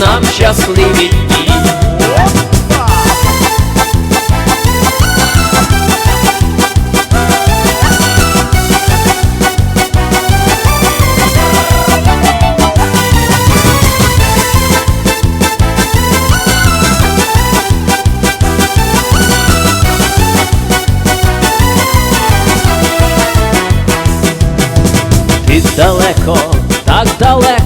нам щасливі дні. Ти далеко, так далеко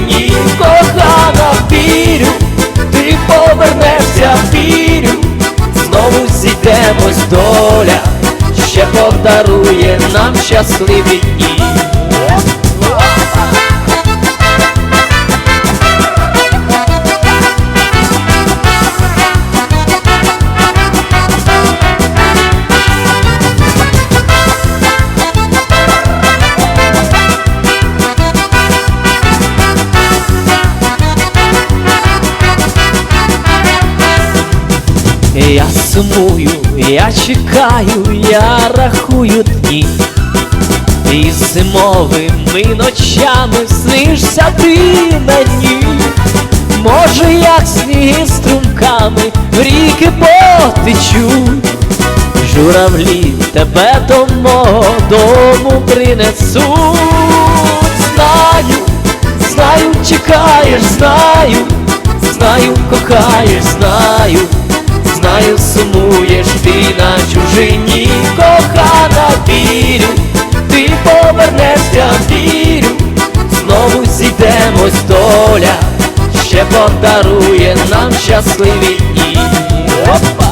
щасливі дні. Я сумую, я чекаю, я рахую дні. І зимовими ночами снишся ти мені, може, як сніги струмками в ріки потечуть, журавлі тебе до мого дому принесуть. Знаю, знаю, чекаєш, знаю, знаю, кохаєш, знаю. Знаю, сумуєш ти на чужині, кохана, ти подарує нам щасливі дні. Опа!